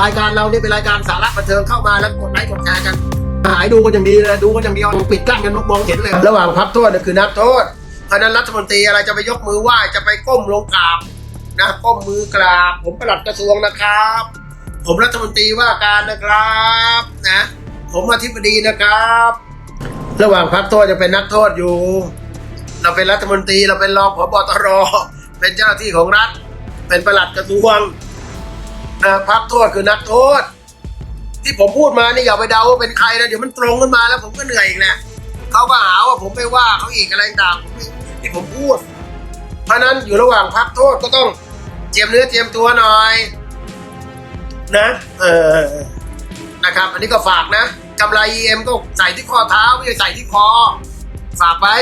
รายการเราเนี่ยเป็นรายการสาระบันเทิงเข้ามาแล้วกดไลค์กดแชร์กันหายดูกันอย่างดีเลยดูกันอย่างเดียวปิดกั้นกันมองเห็นเลย ระหว่างพักโทษเนี่ยคือนักโทษเพราะนั้นรัฐมนตรีอะไรจะไปยกมือไหว้จะไปก้มลงกราบนะก้มมือกราบ ผมประหลัดกระทรวงนะครับ ผมรัฐมนตรีว่าการนะครับนะผมอธิบดีนะครับ ระหว่างพักโทษจะเป็นนักโทษอยู่ เราเป็นรัฐมนตรีเราเป็นรองผบตรเป็นเจ้าหน้าที่ของรัฐ เป็นประหลัดกระทรวง นะพักโทษคือนักโทษ ที่ผมพูดมานี่อย่าไปเดาว่าเป็นใครนะเดี๋ยวมันตรงขึ้นมาแล้วผมก็เหนื่อยอีกแหละเขาก็หาว่าผมไปว่าเขาอีกอะไรต่างผมที่ผมพูด เพราะนั้นอยู่ระหว่างพักโทษก็ต้องเตรียมเนื้อเตรียมตัวหน่อย นะเออนะครับ อันนี้ก็ฝากนะกำไร EM ก็ใส่ที่ข้อเท้าไม่ใช่ใส่ที่คอฝากไว้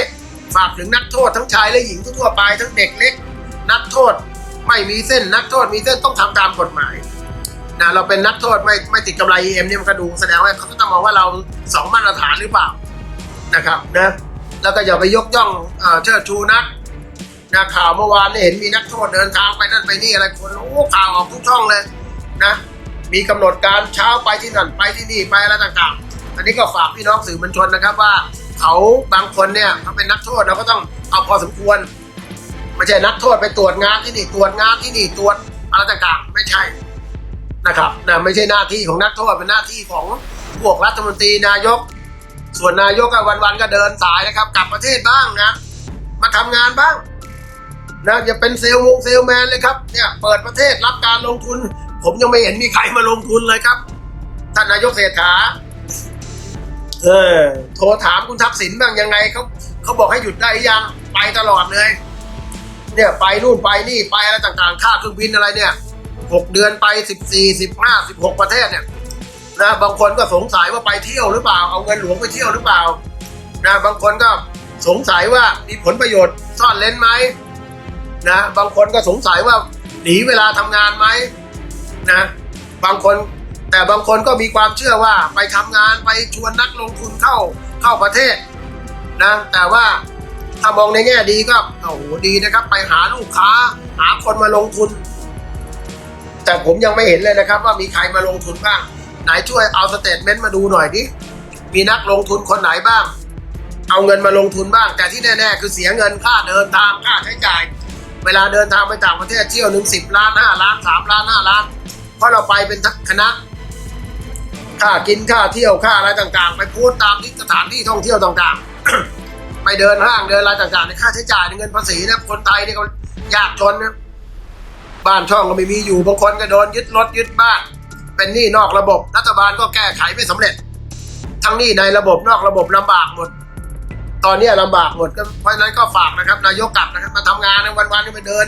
ฝากถึงนักโทษทั้งชายและหญิงทั่วไปทั้งเด็กเล็ก นักโทษไม่มีเส้นนักโทษมีเส้นต้องทำตามกฎหมาย นะเราเป็นนักโทษไม่ไม่ติดกำไร EM เนี่ยมันก็ดูแสดงว่าเขาก็ต้องมองว่าเราสองมาตรฐานหรือเปล่านะครับนะแล้วก็อย่าไปยกย่องเอ่อเชิดชูนักนะข่าวเมื่อวานเนี่ยเห็นมีนักโทษเดินทางไปนั่นไปนี่อะไรคนโอ้ข่าวออกทุกช่องเลยนะมีกำหนดการเช้าไปที่นั่นไปที่นี่ไปอะไรต่างๆ อันนี้ก็ฝากพี่น้องสื่อมวลชนนะครับว่า เขาบางคนเนี่ยเขาเป็นนักโทษเราก็ต้องเอาพอสมควรไม่ใช่นักโทษไปตรวจงานที่นี่ตรวจงานที่นี่ตรวจอะไรต่างๆ ไม่ใช่ นะครับนะไม่ใช่หน้าที่ของนักโทษเป็นหน้าที่ของพวกรัฐมนตรีนายก ส่วนนายกก็วันๆก็เดินสายนะครับ กลับประเทศบ้างนะ มาทำงานบ้างนะอย่าเป็นเซลล์วงเซลล์แมนเลยครับเนี่ยเปิดประเทศรับการลงทุน ผมยังไม่เห็นมีใครมาลงทุนเลยครับท่านนายกเศรษฐาเออโทรถามคุณทักษิณบ้างยังไงเขาเขาบอกให้หยุดได้หรือยังไปตลอดเลย เนี่ยไปนู่นไปนี่ไปอะไรต่างๆ ค่าเครื่องบินอะไรเนี่ย หกเดือนไปสิบสี่สิบห้าสิบหกประเทศเนี่ยนะบางคนก็สงสัยว่าไปเที่ยวหรือเปล่า เอาเงินหลวงไปเที่ยวหรือเปล่านะบางคนก็สงสัยว่ามีผลประโยชน์ซ่อนเล้นไหมนะบางคนก็สงสัยว่าหนีเวลาทำงานไหมนะบางคนแต่บางคนก็มีความเชื่อว่าไปทำงานไปชวนนักลงทุนเข้าเข้าประเทศนะแต่ว่าถ้ามองในแง่ดีก็โอ้โหดีนะครับ ไปหาลูกค้า หาคนมาลงทุน แต่ผมยังไม่เห็นเลยนะครับ ว่ามีใครมาลงทุนบ้าง ไหนช่วยเอาสเตทเมนต์มาดูหน่อยดิมีนักลงทุนคนไหนบ้าง เอาเงินมาลงทุนบ้าง แต่ที่แน่ๆ คือเสียเงินค่าเดินทางค่าใช้จ่าย เวลาเดินทางไปต่างประเทศเที่ยวหนึ่งสิบล้านห้าล้านสามล้านห้าล้าน เพราะเราไปเป็นคณะค่ากินค่าเที่ยวค่าอะไรต่างๆ ไปพูดตามที่สถานที่ท่องเที่ยวต่างๆ ไปเดินห้างเดินอะไรต่างๆในค่าใช้จ่ายในเงินภาษีนะคนไทยเนี่ก็ยากจนนะ บ้านช่องก็ไม่มีอยู่บางคนก็โดนยึดรถยึดบ้าน เป็นหนี้นอกระบบ รัฐบาลก็แก้ไขไม่สำเร็จ ทั้งหนี้ในระบบนอกระบบลำบากหมด ตอนนี้ยลำบากหมดก็เพราะฉะนั้นก็ฝากนะครับ นายกกลับนะครับมาทำงานในวันๆนี่ไปเดิน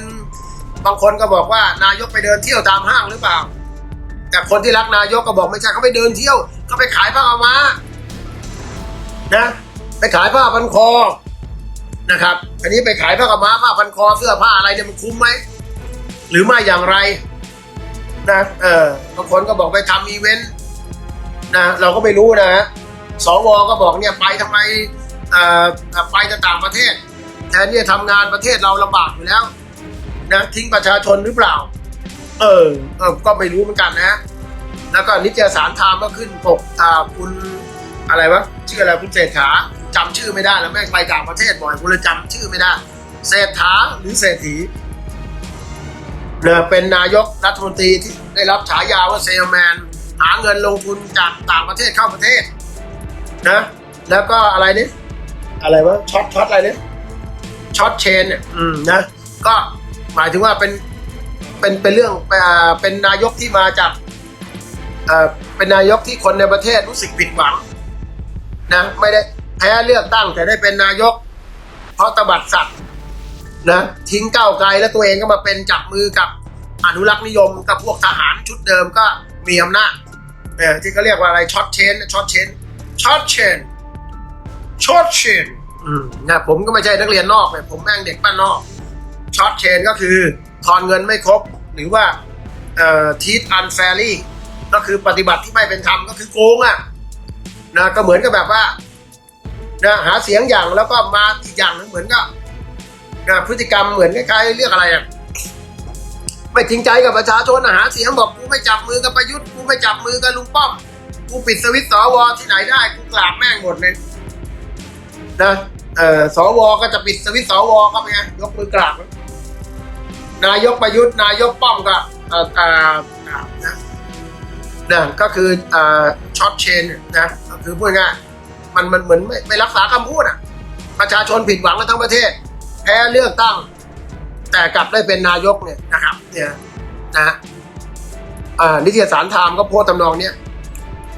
บางคนก็บอกว่านายกไปเดินเที่ยวตามห้างหรือเปล่า แต่คนที่รักนายกก็บอกไม่ใช่เขาไปเดินเที่ยวเขาไปขายผ้าขามานะไปขายผ้าพันคอนะครับ อันนี้ไปขายผ้าขาม้าผ้าพันคอเสื้อผ้าอะไรเนี่ยมันคุ้มไหม หรือไม่อย่างไรนะเออบางคนก็บอกไปทำอีเวนต์นะเราก็ไม่รู้นะฮะสวก็บอกเนี่ยไปทำไมเอ่อไปจะต่างประเทศแทนที่จะทำงานประเทศเราลำบากอยู่แล้วนะทิ้งประชาชนหรือเปล่า เออเออก็ไม่รู้เหมือนกันนะ แล้วก็นิตยสารไทม์ก็ขึ้นปกอ่าคุณอะไรวะชื่ออะไรคุณเศรษฐาจำชื่อไม่ได้แล้วแม่งไปต่างประเทศบ่อยคุณเลยจำชื่อไม่ได้เศรษฐาหรือเศรษฐี เนี่ยเป็นนายกรัฐมนตรีที่ได้รับฉายาว่าเซลแมน หาเงินลงทุนจากต่างประเทศเข้าประเทศนะแล้วก็อะไรนี่อะไรวะช็อตช็อตอะไรนี่ช็อตเชนเนี่ยอืมนะก็หมายถึงว่าเป็นเป็นเป็นเรื่องเอ่อเป็นนายกที่มาจากเอ่อเป็นนายกที่คนในประเทศรู้สึกผิดหวังนะไม่ได้แพ้เลือกตั้งแต่ได้เป็นนายก เพราะตบัดสัตว์ นะทิ้งก้าวไกลแล้วตัวเองก็มาเป็นจับมือกับอนุรักษ์นิยมกับพวกทหารชุดเดิมก็มีอำนาจเออที่เขาเรียกว่าอะไรช็อตเชนช็อตเชนช็อตเชนช็อตเชนอืมนะผมก็ไม่ใช่นักเรียนนอกเนี่ยผมแม่งเด็กบ้านนอกช็อตเชนก็คือทอนเงินไม่ครบ หรือว่าเอ่อทีทอันแฟรี่ก็คือปฏิบัติที่ไม่เป็นธรรมก็คือโกงอะนะก็เหมือนกับแบบว่านะหาเสียงอย่างแล้วก็มาอีกอย่างหนึงเหมือนกับ นะพฤติกรรมเหมือนคล้ายๆเรียกอะไรอะไม่จริงใจกับประชาชนนะหาเสียงบอกกูไม่จับมือกับประยุทธ์กูไม่จับมือกับลุงป้อมกูปิดสวิตช์สวที่ไหนได้กูกราบแม่งหมดเลยนะเออสวก็จะปิดสวิตช์สวก็เป็นไงยกมือกราบนายกประยุทธ์นายกป้อมก็เอ่ออ่อกราบนะนะก็คือเอ่อช็อตเชนนะก็คือพูดง่ายมันมันเหมือนไม่ไม่รักษาคำพูดอะ ประชาชนผิดหวังกันทั้งประเทศ แพ้เลือกตั้ง แต่กลับได้เป็นนายกเนี่ยนะครับ เนี่ยนะอ่านิตยสารไทม์ก็โพสต์ทำนองเนี้ย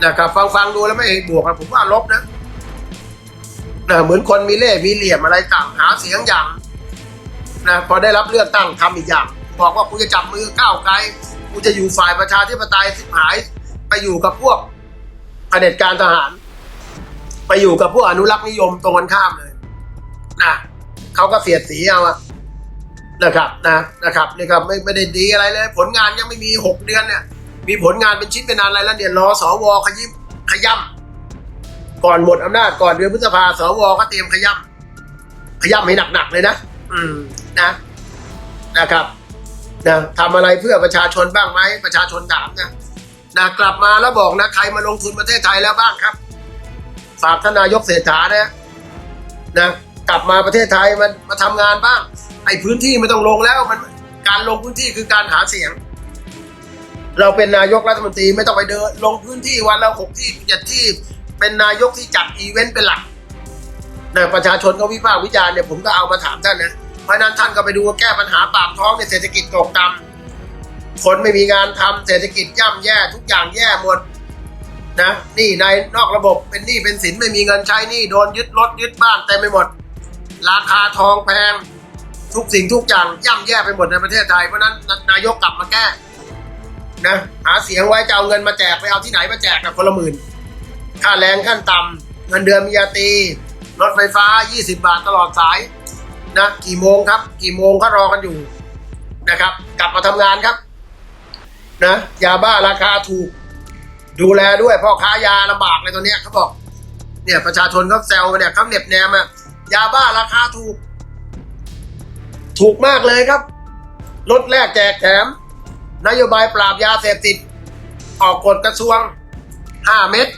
นะครับ ฟังฟังดูแล้วไม่บวกนะผมว่าลบนะนะเหมือนคนมีเล่มีเหลี่ยมอะไรต่างหาเสียงอย่างนะพอได้รับเลือกตั้งทำอีกอย่าง บอกว่ากูจะจับมือก้าวไกลกูจะอยู่ฝ่ายประชาธิปไตยสิบหาย ไปอยู่กับพวกเผด็จการทหาร ไปอยู่กับพวกอนุรักษ์นิยมตรงกันข้ามเลยนะ เขาก็เสียดสีเอาอะนะครับนะนะครับนี่ก็ไม่ไม่ได้ดีอะไรเลย ผลงานยังไม่มีหกเดือนเนี่ย มีผลงานเป็นชิ้นเป็นอันอะไรแล้วเนี่ยรอสวขยิบขย่ำก่อนหมดอำนาจก่อนเดือนพฤษภาสวก็เตรียมขย่ำขย่ำให้หนักๆเลยนะอืมนะนะครับนะทำอะไรเพื่อประชาชนบ้างไหมประชาชนถามนะนะกลับมาแล้วบอกนะใครมาลงทุนประเทศไทยแล้วบ้างครับ ฝากท่านนายกเศรษฐานะนะ กลับมาประเทศไทยมันมาทำงานบ้างไอ้พื้นที่ไม่ต้องลงแล้วมันการลงพื้นที่คือการหาเสียง เราเป็นนายกรัฐมนตรีไม่ต้องไปเดิน ลงพื้นที่วันละหกที่เจ็ดที่เป็นนายกที่จัดอีเวนต์เป็นหลักนะประชาชนก็วิพากษ์วิจารณ์เนี่ยผมก็เอามาถามท่านนะเพราะนั้นท่านก็ไปดูแก้ปัญหาปากท้องในยเศรษฐกิจตกต่ำคนไม่มีงานทำเศรษฐกิจย่ำแย่ทุกอย่างแย่หมดนะนี่ในนอกระบบเป็นหนี้เป็นสินไม่มีเงินใช้หนี้โดนยึดรถยึดบ้านเต็มไปหมด ราคาทองแพง ทุกสิ่งทุกอย่างย่ำแย่ไปหมดในประเทศไทย เพราะนั้นนายกกลับมาแก้นะหาเสียงไว้จะเอาเงินมาแจกไปเอาที่ไหนมาแจกกับคนละหมื่นค่าแรงขั้นต่ำเงินเดือนมียาตีรถไฟฟ้า 20 บาทตลอดสายนะกี่โมงครับ กี่โมงก็รอกันอยู่นะครับ กลับมาทำงานครับนะยาบ้าราคาถูก ดูแลด้วยพ่อค้ายาลำบากเลยตัวเนี้ยเขาบอกเนี่ยประชาชนเขาแซวเนี่ยเขาเหน็บแนมอะ ยาบ้าราคาถูก ถูกมากเลยครับลดแรกแจกแถม นโยบายปราบยาเสพติด ออกกฎกระทรวง 5 เม็ด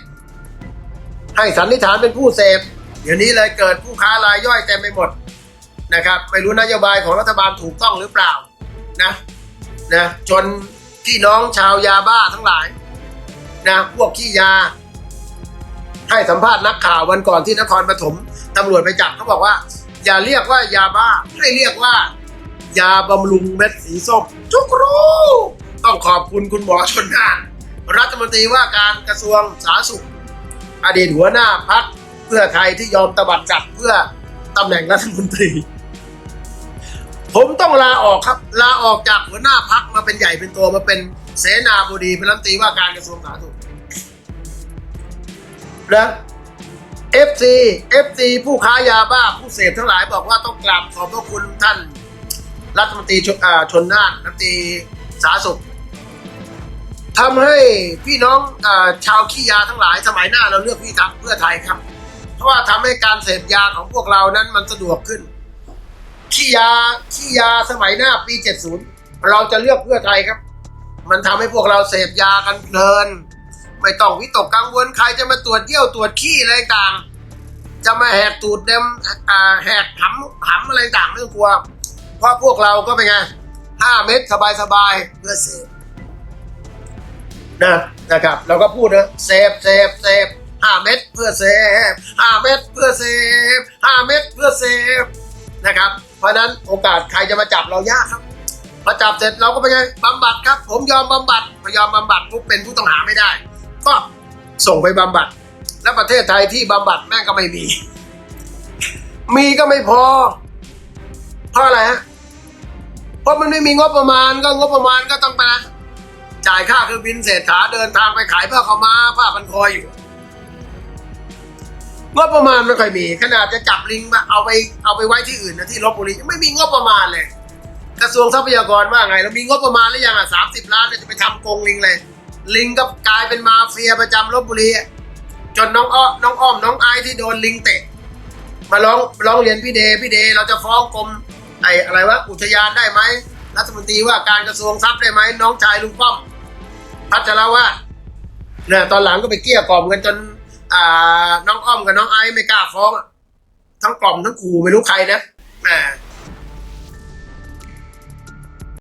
ให้สันนิษฐานเป็นผู้เสพ เดี๋ยวนี้เลยเกิดผู้ค้ารายย่อยเต็มไปหมดนะครับ ไม่รู้นโยบายของรัฐบาลถูกต้องหรือเปล่านะนะจนพี่น้องชาวยาบ้าทั้งหลายนะพวกขี้ยา ให้สัมภาษณ์นักข่าววันก่อนที่นครปฐม ตำรวจไปจับเขาบอกว่า อย่าเรียกว่ายาบ้าให้เรียกว่า ยาบำรุงเม็ดสีส้มจุกรู้ต้องขอบคุณคุณหมอชนน่านรัฐมนตรีว่าการกระทรวงสาธารณสุข อดีตหัวหน้าพักเพื่อไทยที่ยอมตบัดจับเพื่อตำแหน่งรัฐมนตรี ผมต้องลาออกครับลาออกจากหัวหน้าพักมาเป็นใหญ่เป็นตัวมาเป็นเสนาบดีเป็นรัฐมนตรีว่าการกระทรวงสาธารณสุขนะ FC FC ผู้ค้ายาบ้าผู้เสพทั้งหลายบอกว่าต้องกราบขอบพระคุณท่าน รัฐมนตรีชนอ่าชนน่านรัฐมนตรีสาธารณสุขทำให้พี่น้องอาชาวขี้ยาทั้งหลายสมัยหน้าเราเลือกพี่ทักเพื่อไทยครับ เพราะว่าทำให้การเสพยาของพวกเรานั้นมันสะดวกขึ้นขี้ยาขี้ยาสมัยหน้าปี 70 เราจะเลือกเพื่อไทยครับ มันทำให้พวกเราเสพยากันเพลิน ไม่ต้องวิตกกังวลใครจะมาตรวจเยี่ยวตรวจขี้อะไรต่าง จะมาแหกตูดเดมแหกหำหำอะไรต่างไม่ต้องกลัว เพราะพวกเราก็เป็นไงห้าเม็ดสบายๆเพื่อเสพนะนะครับเราก็พูดนะเสพเสพเสพห้าเม็ดเพื่อเสพห้าเม็ดเพื่อเสพห้าเม็ดเพื่อเสพนะครับ เพราะนั้นโอกาสใครจะมาจับเรายากครับพอจับเสร็จเราก็เป็นไงบำบัดครับ ผมยอมบำบัดพอยอมบำบัดปุ๊บเป็นผู้ต้องหาไม่ได้ ก็ส่งไปบำบัด แล้วประเทศไทยที่บำบัดแม่งก็ไม่มี มีก็ไม่พอ เพราะอะไรฮะ เพราะมันไม่มีงบประมาณก็งบประมาณก็ต้องไปนะจ่ายค่าเครื่องบินเศรษฐาเดินทางไปขายผ้าขาวม้าผ้าพันคออยู่งบประมาณไม่ค่อยมี ขนาดจะจับลิงมาเอาไปเอาไปไว้ที่อื่นนะที่ลบบุรีไม่มีงบประมาณเลย กระทรวงทรัพยากรว่าไงเรามีงบประมาณหรือยังอะสามสิบล้านเนี่ยจะไปทำกรงลิงเลย ลิงก็กลายเป็นมาเฟียประจำลบบุรีจนน้องอ้อน้องอ้อมน้องไอที่โดนลิงเตะ มาร้องร้องเรียนพี่เดพี่เดเราจะฟ้องกรมไออะไรวะอุทยานได้ไหมรัฐมนตรีว่าการกระทรวงทรัพย์ได้ไหมน้องชายลุงป้อมพัชรวาเนี่ยตอนหลังก็ไปเกลี้ยกล่อมกันจนอ่าน้องอ้อมกับน้องไอไม่กล้าฟ้อง ทั้งกล่อมทั้งขู่ไม่รู้ใครนะแหม